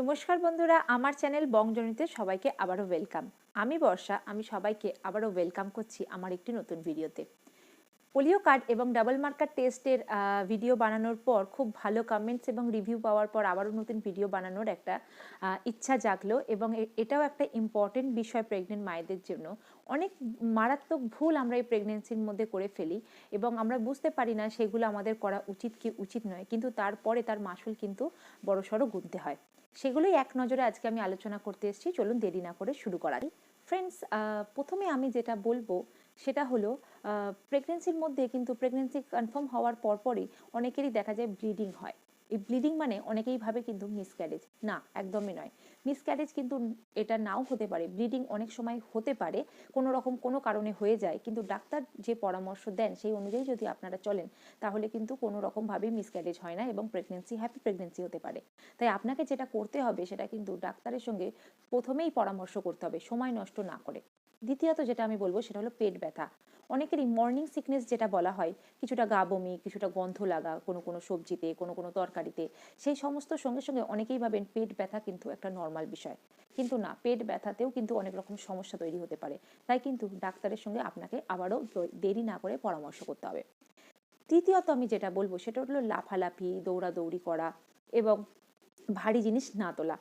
নমস্কার বন্ধুরা, আমার চ্যানেল বংজনিতে সবাইকে আবারও ওয়েলকাম। আমি বর্ষা, আমি সবাইকে আবারও ওয়েলকাম করছি আমার একটি নতুন ভিডিওতে। পোলিও কার্ড এবং ডাবল মার্কার টেস্টের ভিডিও বানানোর পর খুব ভালো কমেন্টস এবং রিভিউ পাওয়ার পর আবারও নতুন ভিডিও বানানোর একটা ইচ্ছা জাগলো এবং এটাও একটা ইম্পর্টেন্ট বিষয় প্রেগনেন্ট মায়েদের জন্য। অনেক মারাত্মক ভুল আমরা এই প্রেগনেন্সির মধ্যে করে ফেলি এবং আমরা বুঝতে পারি না সেগুলো আমাদের করা উচিত কি উচিত নয়, কিন্তু তারপরে তার মাসুল কিন্তু বড়সড় গুনতে হয়। সেগুলোই এক নজরে আজকে আমি আলোচনা করতে এসেছি। চলুন দেরি না করে শুরু করা ফ্রেন্ডস প্রথমে আমি যেটা বলব সেটা হলো প্রেগনেন্সির মধ্যে কিন্তু প্রেগনেন্সি কনফার্ম হওয়ার পরপরই অনেকেরই দেখা যায় ব্লিডিং হয়। এই ব্লিডিং মানে অনেকেই ভাবে কিন্তু মিসক্যারেজ না, একদমই নয়। মিসক্যারেজ কিন্তু এটা নাও হতে পারে। ব্লিডিং অনেক সময় হতে পারে, কোনো রকম কোনো কারণে হয়ে যায়। কিন্তু ডাক্তার যে পরামর্শ দেন, সেই অনুযায়ী যদি আপনারা চলেন, তাহলে কিন্তু কোনো রকমভাবেই মিসক্যারেজ হয় না এবং প্রেগনেন্সি হ্যাপি প্রেগনেন্সি হতে পারে। তাই আপনাকে যেটা করতে হবে, সেটা কিন্তু ডাক্তারের সঙ্গে প্রথমেই পরামর্শ করতে হবে, সময় নষ্ট না করে। দ্বিতীয়ত যেটা আমি বলব সেটা হলো পেট ব্যথা। অনেকেরই মর্নিং সিকনেস যেটা বলা হয়, কিছুটা গা বমি, কিছুটা গন্ধ লাগা, কোনো কোনো সবজিতে, কোনো কোনো তরকারিতে, সেই সমস্ত সঙ্গে সঙ্গে অনেকেই ভাবেন পেট ব্যথা কিন্তু একটা নর্মাল বিষয়। কিন্তু না, পেট ব্যথাতেও কিন্তু অনেক রকম সমস্যা তৈরি হতে পারে। তাই কিন্তু ডাক্তারের সঙ্গে আপনাকে আবারও দেরি না করে পরামর্শ করতে হবে। তৃতীয়ত আমি যেটা বলব সেটা হলো লাফালাফি, দৌড়াদৌড়ি করা এবং ভারী জিনিস না তোলা।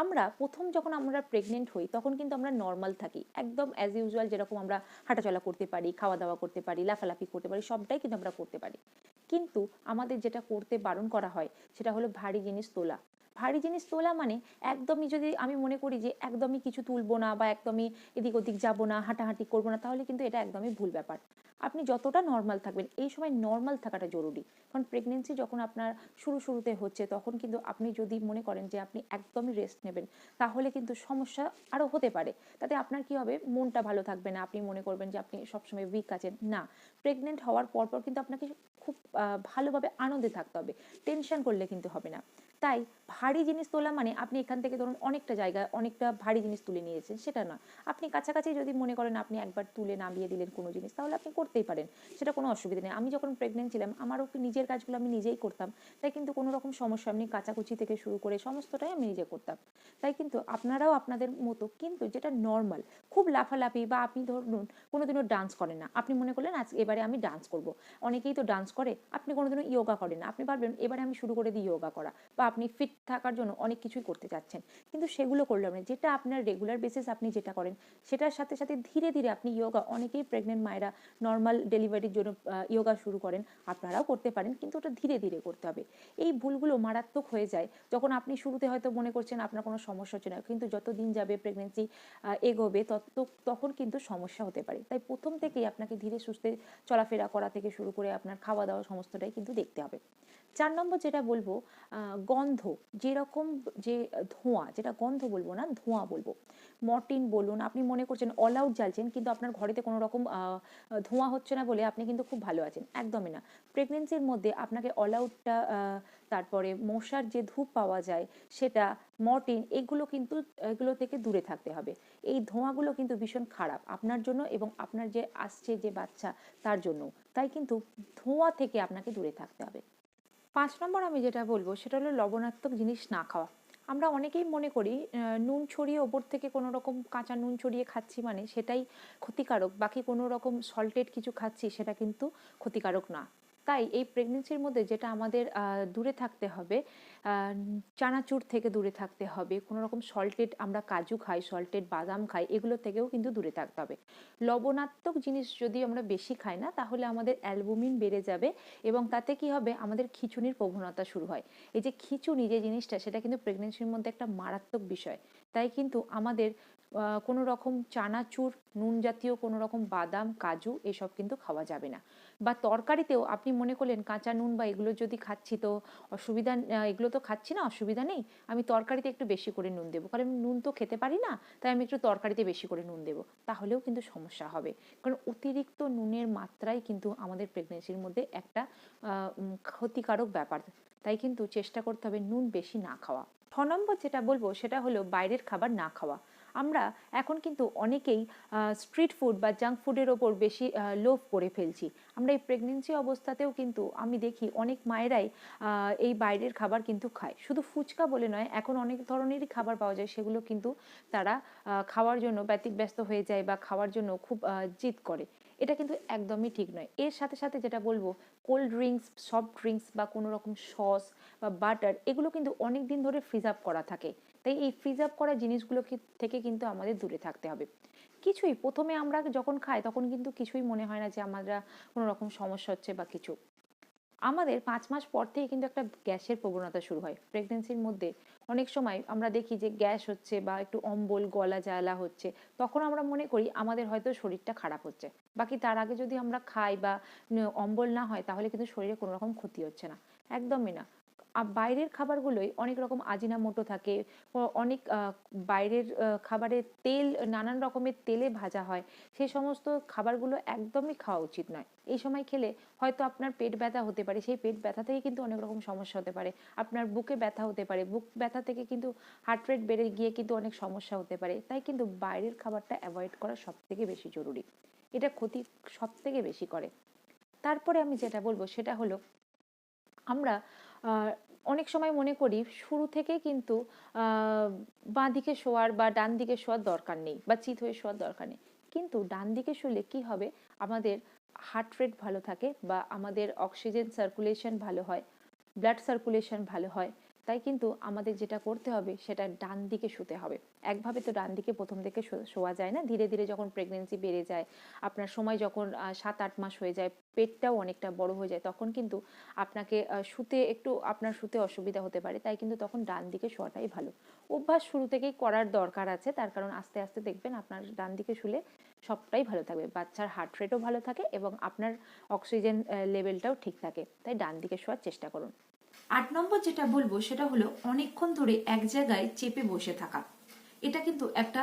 আমরা প্রথম যখন আমরা প্রেগনেন্ট হই, তখন কিন্তু আমরা নর্মাল থাকি। একদম অ্যাজ ইউজুয়াল যেরকম আমরা হাঁটাচলা করতে পারি খাওয়া দাওয়া করতে পারি, লাফালাফি করতে পারি, সবটাই কিন্তু আমরা করতে পারি। কিন্তু আমাদের যেটা করতে বারণ করা হয়, সেটা হলো ভারী জিনিস তোলা। ভারী জিনিস তোলা মানে একদমই যদি আমি মনে করি যে একদমই কিছু তুলবো না বা একদমই এদিক ওদিক যাব না, হাঁটাহাঁটি করব না, তাহলে কিন্তু এটা একদমই ভুল ব্যাপার। আপনি যতটা নর্মাল থাকবেন, এই সময় নর্মাল থাকাটা জরুরি। কারণ প্রেগনেন্সি যখন আপনার শুরু শুরুতে হচ্ছে, তখন কিন্তু আপনি যদি মনে করেন যে আপনি একদমই রেস্ট নেবেন, তাহলে কিন্তু সমস্যা আরও হতে পারে। তাতে আপনার কি হবে? মনটা ভালো থাকবে না। আপনি মনে করবেন যে আপনি সবসময় উইক আছেন। না প্রেগনেন্ট হওয়ার পর পর কিন্তু আপনাকে খুব ভালোভাবে আনন্দে থাকতে হবে। টেনশন করলে কিন্তু হবে না। তাই ভারী জিনিস তোলা মানে আপনি এখান থেকে ধরুন অনেকটা জায়গায় অনেকটা ভারী জিনিস তুলে নিয়েছেন, সেটা না। আপনি কাছাকাছি যদি মনে করেন আপনি একবার তুলে নামিয়ে দিলেন কোনো জিনিস, তাহলে আপনি করতেই পারেন, সেটা কোনো অসুবিধা নেই। আমি যখন প্রেগনেন্ট ছিলাম, আমারও কি নিজের কাজগুলো আমি নিজেই করতাম, তাই কিন্তু কোনো রকম সমস্যা আমি কাচাকুচি থেকে শুরু করে সমস্তটাই আমি নিজে করতাম। তাই কিন্তু আপনারাও আপনাদের মতো কিন্তু যেটা নর্মাল খুব লাফালাফি বা আপনি ধরুন কোনোদিনও ডান্স করেন না, আপনি মনে করলেন আজ এবারে আমি ডান্স করব। অনেকেই তো ডান্স করে, আপনি কোনোদিনও ইয়োগা করেন না, আপনি ভাববেন এবারে আমি শুরু করে দিই ইয়োগা করা বা আপনি ফিট থাকার জন্য অনেক কিছুই করতে চাচ্ছেন। কিন্তু সেগুলো করলাম না। যেটা আপনার রেগুলার বেসিস আপনি যেটা করেন, সেটার সাথে সাথে ধীরে ধীরে আপনি ইয়োগা অনেকেই প্রেগনেন্ট মায়েরা নর্মাল ডেলিভারির জন্য ইয়োগা শুরু করেন, আপনারাও করতে পারেন, কিন্তু ওটা ধীরে ধীরে করতে হবে। এই ভুলগুলো মারাত্মক হয়ে যায়। যখন আপনি শুরুতে হয়তো মনে করছেন আপনার কোনো সমস্যা হচ্ছে না, কিন্তু যত দিন যাবে প্রেগনেন্সি এগোবে, তত, তখন কিন্তু সমস্যা হতে পারে। তাই প্রথম থেকেই আপনাকে ধীরে সুস্থে চলাফেরা করা থেকে শুরু করে আপনার খাওয়া দাওয়া সমস্তটাই কিন্তু দেখতে হবে। চার নম্বর যেটা বলব গন্ধ, যেরকম যে ধোঁয়া, যেটা গন্ধ বলব না, ধোঁয়া বলব। মর্টিন বলুন, আপনি মনে করছেন অল আউট জ্বালছেন, কিন্তু আপনার ঘরেতে কোনো রকম ধোঁয়া হচ্ছে না বলে আপনি কিন্তু খুব ভালো আছেন। একদমই না। প্রেগনেন্সির মধ্যে আপনাকে অল আউটটা তারপরে মশার যে ধূপ পাওয়া যায়, সেটা, মর্টিন, এগুলো কিন্তু, এগুলো থেকে দূরে থাকতে হবে। এই ধোঁয়াগুলো কিন্তু ভীষণ খারাপ আপনার জন্য এবং আপনার যে আসছে যে বাচ্চা, তার জন্য তাই কিন্তু ধোঁয়া থেকে আপনাকে দূরে থাকতে হবে। পাঁচ নম্বর আমি যেটা বলব, সেটা হলো লবণাত্মক জিনিস না খাওয়া। আমরা অনেকেই মনে করি নুন ছড়িয়ে ওপর থেকে কোনো রকম কাঁচা নুন ছড়িয়ে খাচ্ছি মানে সেটাই ক্ষতিকারক, বাকি কোনো রকম সল্টেড কিছু খাচ্ছি সেটা কিন্তু ক্ষতিকারক না। তাই এই প্রেগনেন্সির মধ্যে যেটা আমাদের দূরে থাকতে হবে চানাচুর থেকে দূরে থাকতে হবে কোনো রকম সল্টেড আমরা কাজু খাই সল্টেড বাদাম খাই, এগুলো থেকেও কিন্তু দূরে থাকতে হবে। লবণাত্মক জিনিস যদি আমরা বেশি খাই না, তাহলে আমাদের অ্যালবুমিন বেড়ে যাবে এবং তাতে কি হবে? আমাদের খিচুনির প্রবণতা শুরু হয়। এই যে খিচুনি যে জিনিসটা, সেটা কিন্তু প্রেগনেন্সির মধ্যে একটা মারাত্মক বিষয়। তাই কিন্তু আমাদের কোনো রকম চানাচুর, নুন জাতীয় কোনো রকম বাদাম, কাজু এসব কিন্তু খাওয়া যাবে না। বা তরকারিতেও আপনি মনে করলেন কাঁচা নুন বা এগুলো যদি খাচ্ছি তো অসুবিধা এগুলো তো খাচ্ছি না, অসুবিধা নেই। আমি তরকারিতে একটু বেশি করে নুন দেবো। কারণ নুন তো খেতে পারি না, তাই আমি একটু তরকারিতে বেশি করে নুন দেবো। তাহলেও কিন্তু সমস্যা হবে। কারণ অতিরিক্ত নুনের মাত্রাই কিন্তু আমাদের প্রেগনেন্সির মধ্যে একটা ক্ষতিকারক ব্যাপার। তাই কিন্তু চেষ্টা করতে হবে নুন বেশি না খাওয়া। ছ নম্বর যেটা বলব সেটা হলো বাইরের খাবার না খাওয়া। আমরা এখন কিন্তু অনেকেই স্ট্রিট ফুড বা জাঙ্ক ফুডের ওপর বেশি লোভ করে ফেলছি। আমরা এই প্রেগনেন্সি অবস্থাতেও কিন্তু আমি দেখি অনেক মায়েরাই এই বাইরের খাবার কিন্তু খায়। শুধু ফুচকা বলে নয়, এখন অনেক ধরনেরই খাবার পাওয়া যায়, সেগুলো কিন্তু তারা খাওয়ার জন্য ব্যতিব্যস্ত হয়ে যায় বা খাওয়ার জন্য খুব জিদ করে। এটা কিন্তু একদমই ঠিক নয়। এর সাথে সাথে যেটা বলব কোল্ড ড্রিঙ্কস সফট ড্রিঙ্কস বা কোনো রকম সস বা বাটার এগুলো কিন্তু অনেক দিন ধরে ফ্রিজ আপ করা থাকে। তাই এই ফ্রিজ আপ করা জিনিসগুলো থেকে কিন্তু আমাদের দূরে থাকতে হবে। কিছুই, প্রথমে আমরা যখন খাই তখন কিন্তু কিছুই মনে হয় না যে আমরা কোনো রকম সমস্যা হচ্ছে বা কিছু। আমাদের পাঁচ মাস পর থেকে কিন্তু একটা গ্যাসের প্রবণতা শুরু হয়। প্রেগনেন্সির মধ্যে অনেক সময় আমরা দেখি যে গ্যাস হচ্ছে বা একটু অম্বল, গলা জ্বালা হচ্ছে, তখন আমরা মনে করি আমাদের হয়তো শরীরটা খারাপ হচ্ছে। বাকি তার আগে যদি আমরা খাই বা অম্বল না হয় তাহলে কিন্তু শরীরে কোনো রকম ক্ষতি হচ্ছে না। একদমই না। বাইরের খাবারগুলোই অনেক রকম আজিনামোটো থাকে অনেক বাইরের খাবারের তেল, নানান রকমের তেলে ভাজা হয় সেই সমস্ত খাবারগুলো একদমই খাওয়া উচিত নয়। এই সময় খেলে হয়তো আপনার পেট ব্যথা হতে পারে, সেই পেট ব্যথা থেকে কিন্তু অনেক রকম সমস্যা হতে পারে, আপনার বুকে ব্যথা হতে পারে, বুক ব্যথা থেকে কিন্তু হার্ট রেট বেড়ে গিয়ে কিন্তু অনেক সমস্যা হতে পারে, তাই কিন্তু বাইরের খাবারটা অ্যাভয়েড করা সব থেকে বেশি জরুরি, এটা ক্ষতি সব থেকে বেশি করে। তারপরে আমি যেটা বলব সেটা হলো, আমরা অনেক সময় মনে করি শুরু থেকে কিন্তু বাঁ দিকে শোয়ার বা ডান দিকে শোয়ার দরকার নেই বা চিত হয়ে শোয়ার দরকার নেই। কিন্তু ডান দিকে শুলে কি হবে? আমাদের হার্ট রেট ভালো থাকে বা আমাদের অক্সিজেন সার্কুলেশন ভালো হয় ব্লাড সার্কুলেশন ভালো হয়। তাই কিন্তু আমাদের যেটা করতে হবে, সেটা ডান দিকে শুতে হবে। একভাবে তো ডান দিকে প্রথম থেকে শোয়া যায় না। ধীরে ধীরে যখন প্রেগনেন্সি বেড়ে যায়, আপনার সময় যখন সাত আট মাস হয়ে যায়, পেটটাও অনেকটা বড় হয়ে যায়, তখন কিন্তু আপনাকে শুতে একটু, আপনার শুতে অসুবিধা হতে পারে। তাই কিন্তু তখন ডান দিকে শোয়াটাই ভালো। অভ্যাস শুরু থেকেই করার দরকার আছে। তার কারণ আস্তে আস্তে দেখবেন আপনার ডান দিকে শুলে সবটাই ভালো থাকবে। বাচ্চার হার্ট রেটও ভালো থাকে এবং আপনার অক্সিজেন লেভেলটাও ঠিক থাকে। তাই ডান দিকে শোয়ার চেষ্টা করুন। আট নম্বর যেটা বলব, সেটা হলো অনেকক্ষণ ধরে এক জায়গায় চেপে বসে থাকা। এটা কিন্তু একটা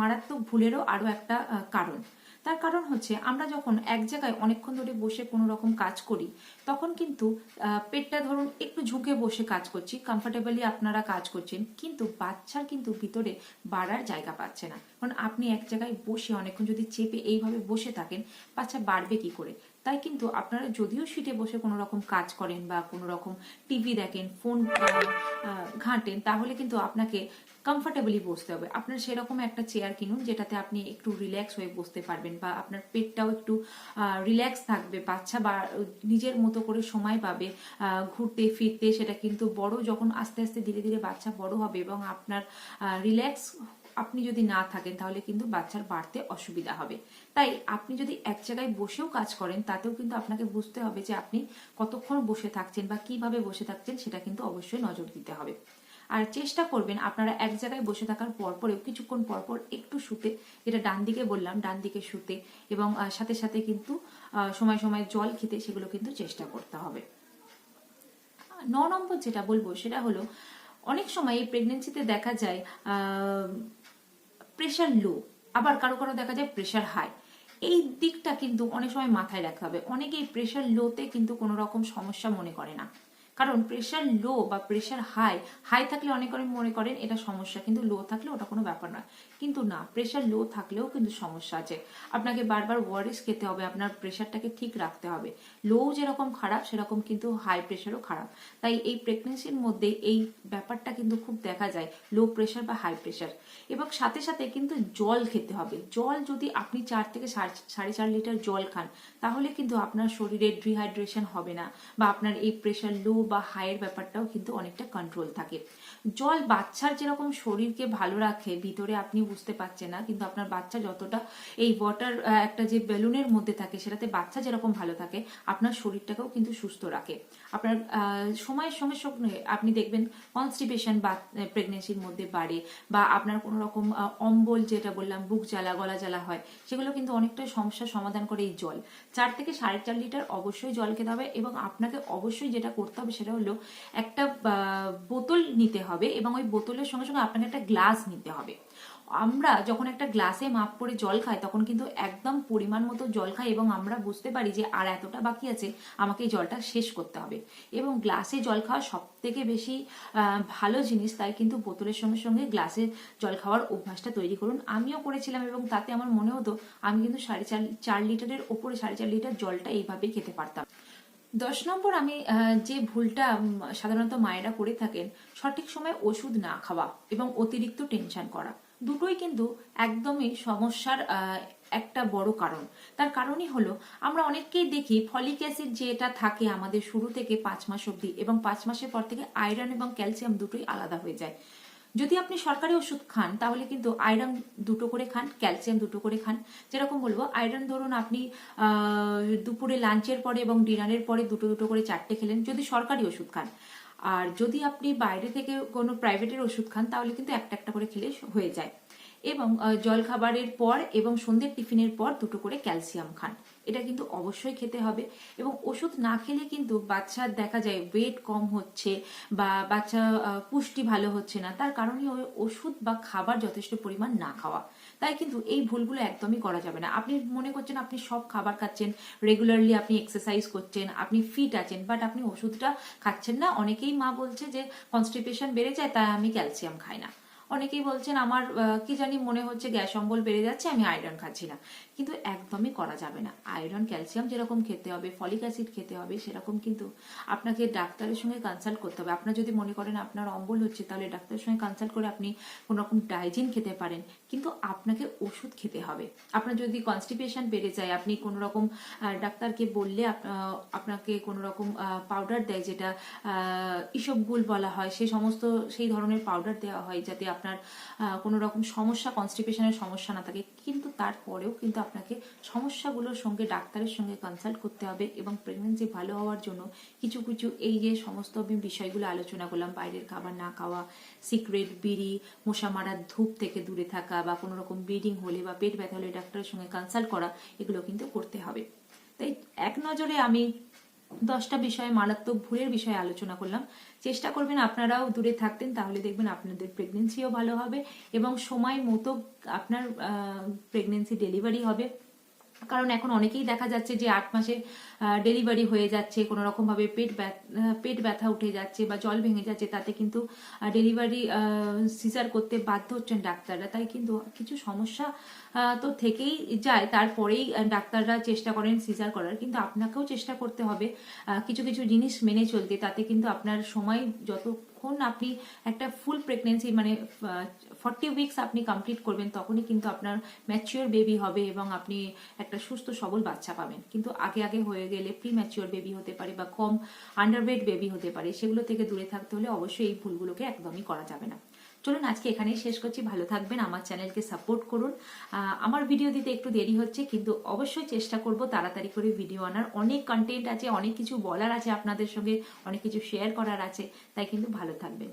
মারাত্মক ভুলেরও আরও একটা কারণ। তার কারণ হচ্ছে, আমরা যখন এক জায়গায় অনেকক্ষণ ধরে বসে কোনো রকম কাজ করি, তখন কিন্তু পেটটা ধরুন একটু ঝুঁকে বসে কাজ করছি কমফর্টেবলি আপনারা কাজ করছেন, কিন্তু বাচ্চার কিন্তু ভিতরে বাড়ার জায়গা পাচ্ছে না। কারণ আপনি এক জায়গায় বসে অনেকক্ষণ যদি চেপে এইভাবে বসে থাকেন, বাচ্চা বাড়বে কি করে? তাই কিন্তু আপনারা যদিও সিটে বসে কোনো রকম কাজ করেন বা কোনো রকম টিভি দেখেন ফোন ঘাঁটেন, তাহলে কিন্তু আপনাকে কমফর্টেবলি বসতে হবে। আপনার সেরকম একটা চেয়ার কিনুন, যেটাতে আপনি একটু রিল্যাক্স হয়ে বসতে পারবেন বা আপনার পেটটাও একটু রিল্যাক্স থাকবে। বাচ্চা বা নিজের মতো করে সময় পাবে ঘুরতে, ফিরতে, সেটা কিন্তু বড় যখন আস্তে আস্তে ধীরে ধীরে বাচ্চা বড় হবে এবং আপনার রিল্যাক্স আপনি যদি না থাকেন, তাহলে কিন্তু বাচ্চার বাড়তে অসুবিধা হবে। তাই আপনি যদি এক জায়গায় বসেও কাজ করেন, তাতেও কিন্তু আপনাকে বুঝতে হবে যে আপনি কতক্ষণ বসে থাকছেন বা কীভাবে বসে থাকছেন, সেটা কিন্তু অবশ্যই নজর দিতে হবে। আর চেষ্টা করবেন আপনারা এক জায়গায় বসে থাকার পর পরেও, কিছুক্ষণ পর পর একটু শুতে। যেটা ডান দিকে বললাম, ডান দিকে শুতে এবং সাথে সাথে কিন্তু সময় সময় জল খেতে সেগুলো কিন্তু চেষ্টা করতে হবে। ন নম্বর যেটা বলব সেটা হলো, অনেক সময় এই প্রেগনেন্সিতে দেখা যায় প্রেশার লো আবার কারও কারও দেখা যায় প্রেশার হাই এই দিকটা কিন্তু অনেক সময় মাথায় রাখতে হবে। অনেকেই প্রেশার লোতে কিন্তু কোনো রকম সমস্যা মনে করে না। কারণ প্রেশার লো বা প্রেশার হাই হাই থাকলে অনেক মনে করেন এটা সমস্যা, কিন্তু লো থাকলে ওটা কোনো ব্যাপার নয়। কিন্তু না প্রেশার লো থাকলেও কিন্তু সমস্যা আছে। আপনাকে বারবার ওয়ারিস খেতে হবে, আপনার প্রেশারটাকে ঠিক রাখতে হবে। লো যেরকম খারাপ, সেরকম কিন্তু হাই প্রেশারও খারাপ। তাই এই প্রেগনেন্সির মধ্যে এই ব্যাপারটা কিন্তু খুব দেখা যায় লো প্রেশার বা হাই প্রেশার এবং সাথে সাথে কিন্তু জল খেতে হবে। জল যদি আপনি চার থেকে সাড়ে চার লিটার জল খান, তাহলে কিন্তু আপনার শরীরে ডিহাইড্রেশন হবে না বা আপনার এই প্রেশার লো বা হাইয়ের ব্যাপারটাও কিন্তু অনেকটা কন্ট্রোল থাকে। জল বাচ্চার যেরকম শরীরকে ভালো রাখে, ভিতরে আপনি বুঝতে পারছেন না, কিন্তু আপনার বাচ্চা যতটা এই ওয়াটার একটা যে বেলুনের মধ্যে থাকে, সেটাতে বাচ্চা যেরকম ভালো থাকে, আপনার শরীরটাকেও কিন্তু সুস্থ রাখে। আপনার সময়ের সঙ্গে সঙ্গে আপনি দেখবেন কনস্টিপেশন বা প্রেগনেন্সির মধ্যে বাড়ে বা আপনার কোনো রকম অম্বল যেটা বললাম, বুক জ্বালা, গলা জ্বালা হয়, সেগুলো কিন্তু অনেকটাই সমস্যার সমাধান করে এই জল। চার থেকে সাড়ে চার লিটার অবশ্যই জল খেতে হবে এবং আপনাকে অবশ্যই যেটা করতে হবে সেটা হলো একটা বোতল নিতে হবে এবং ওই বোতলের সঙ্গে সঙ্গে আপনাকে একটা গ্লাস নিতে হবে। আমরা যখন একটা গ্লাসে মাপ করে জল খাই, তখন কিন্তু একদম পরিমাণ মতো জল খাই এবং আমরা বুঝতে পারি যে আর এতটা বাকি আছে, আমাকে এই জলটা শেষ করতে হবে। এবং গ্লাসে জল খাওয়া সব থেকে বেশি ভালো জিনিস, তাই কিন্তু বোতলের সঙ্গে সঙ্গে গ্লাসে জল খাওয়ার অভ্যাসটা তৈরি করুন। আমিও করেছিলাম এবং তাতে আমার মনে হতো, আমি কিন্তু সাড়ে চার চার লিটারের ওপরে সাড়ে চার লিটার জলটা এইভাবেই খেতে পারতাম। দশ নম্বর আমি যে ভুলটা সাধারণত মায়েরা করে থাকেন, সঠিক সময় ওষুধ না খাওয়া এবং অতিরিক্ত টেনশন করা। দুটোই কিন্তু একদমই সমস্যার একটা বড় কারণ। তার কারণই হলো, আমরা অনেককেই দেখি ফলিক অ্যাসিড যেটা থাকে আমাদের শুরু থেকে পাঁচ মাস অবধি এবং পাঁচ মাসের পর থেকে আয়রন এবং ক্যালসিয়াম দুটোই আলাদা হয়ে যায়। যদি আপনি সরকারি ওষুধ খান তাহলে কিন্তু আয়রন দুটো করে খান ক্যালসিয়াম দুটো করে খান। যেরকম বলব আয়রন ধরুন আপনি দুপুরে লাঞ্চের পরে এবং ডিনারের পরে দুটো দুটো করে চারটে খেলেন যদি সরকারি ওষুধ খান। আর যদি আপনি বাইরে থেকে কোনো প্রাইভেটের ওষুধ খান তাহলে কিন্তু একটা একটা করে খেলে হয়ে যায়। এবং আহ, জল খাবারের পর এবং সন্ধ্যের টিফিনের পর দুটো করে ক্যালসিয়াম খান। এটা কিন্তু অবশ্যই খেতে হবে। এবং ওষুধ না খেলে কিন্তু বাচ্চার দেখা যায় ওয়েট কম হচ্ছে বা বাচ্চা পুষ্টি ভালো হচ্ছে না। তার কারণে ওই ওষুধ বা খাবার যথেষ্ট পরিমাণ না খাওয়া। তাই কিন্তু এই ভুলগুলো একদমই করা যাবে না। আপনি মনে করছেন আপনি সব খাবার খাচ্ছেন রেগুলারলি আপনি এক্সারসাইজ করছেন, আপনি ফিট আছেন বাট আপনি ওষুধটা খাচ্ছেন না। অনেকেই মা বলছে যে কনস্টিপেশন বেড়ে যায়, তাই আমি ক্যালসিয়াম খাই না। অনেকেই বলছেন, আমার কি জানি মনে হচ্ছে গ্যাস অম্বল বেড়ে যাচ্ছে, আমি আয়রন খাচ্ছি না। কিন্তু একদমই করা যাবে না। আয়রন ক্যালসিয়াম যেরকম খেতে হবে ফলিক অ্যাসিড খেতে হবে, সেরকম কিন্তু আপনাকে ডাক্তারের সঙ্গে কনসাল্ট করতে হবে। আপনার যদি মনে করেন আপনার অম্বল হচ্ছে, তাহলে ডাক্তারের সঙ্গে কনসাল্ট করে আপনি কোনো রকম ডাইজিন খেতে পারেন। কিন্তু আপনাকে ওষুধ খেতে হবে। আপনার যদি কনস্টিপেশন বেড়ে যায়, আপনি কোনো রকম ডাক্তারকে বললে আপনাকে কোনো রকম পাউডার দেয় যেটা ইসবগুল বলা হয় সেই সমস্ত, সেই ধরনের পাউডার দেওয়া হয় যাতে আপনার কোনো রকম সমস্যা কনস্টিপেশনের সমস্যা না থাকে। কিন্তু তারপরেও কিন্তু আপনাকে সমস্যাগুলোর সঙ্গে, ডাক্তারের সঙ্গে কনসাল্ট করতে হবে এবং প্রেগনেন্সি ভালো হওয়ার জন্য কিছু কিছু এই যে সমস্ত আমি বিষয়গুলো আলোচনা করলাম, বাইরের খাবার না খাওয়া সিক্রেট বিড়ি মশা মারার ধূপ থেকে দূরে থাকা বা কোনো রকম ব্লিডিং হলে বা পেট ব্যথা হলে ডাক্তারের সঙ্গে কনসাল্ট করা, এগুলো কিন্তু করতে হবে। তাই এক নজরে আমি দশটা বিষয়ে মারাত্মক ভুলের বিষয়ে আলোচনা করলাম। চেষ্টা করবেন আপনারাও দূরে থাকতেন, তাহলে দেখবেন আপনাদের প্রেগনেন্সিও ভালো হবে এবং সময় মতো আপনার প্রেগনেন্সি ডেলিভারি হবে। কারণ এখন অনেকেই দেখা যাচ্ছে যে আট মাসে ডেলিভারি হয়ে যাচ্ছে কোনো রকম ভাবে পেট পেট ব্যথা উঠে যাচ্ছে বা জল ভেঙে যাচ্ছে, তাতে কিন্তু ডেলিভারি সিজার করতে বাধ্য হচ্ছেন ডাক্তাররা। তাই কিন্তু কিছু সমস্যা তো থেকেই যায়। তারপরেই ডাক্তাররা চেষ্টা করেন সিজার করার। কিন্তু আপনাকেও চেষ্টা করতে হবে কিছু কিছু জিনিস মেনে চলতে। তাতে কিন্তু আপনার সময় যতক্ষণ আপনি একটা ফুল প্রেগনেন্সি মানে ফর্টি উইকস আপনি কমপ্লিট করবেন, তখনই কিন্তু আপনার ম্যাচিওর বেবি হবে এবং আপনি একটা সুস্থ, সবল বাচ্চা পাবেন। কিন্তু আগে আগে হয়ে গেলে প্রি ম্যাচিওর বেবি হতে পারে বা কম আন্ডারওয়েট বেবি হতে পারে, সেগুলো থেকে দূরে থাকতে হলে অবশ্যই এই ভুলগুলোকে একদমই করা যাবে না। চলুন আজকে এখানেই শেষ করছি। ভালো থাকবেন, আমার চ্যানেলকে সাপোর্ট করুন। আমার ভিডিও দিতে একটু দেরি হচ্ছে, কিন্তু অবশ্যই চেষ্টা করব তাড়াতাড়ি করে ভিডিও আনার। অনেক কন্টেন্ট আছে, অনেক কিছু বলার আছে আপনাদের সঙ্গে, অনেক কিছু শেয়ার করার আছে, তাই কিন্তু ভালো থাকবেন।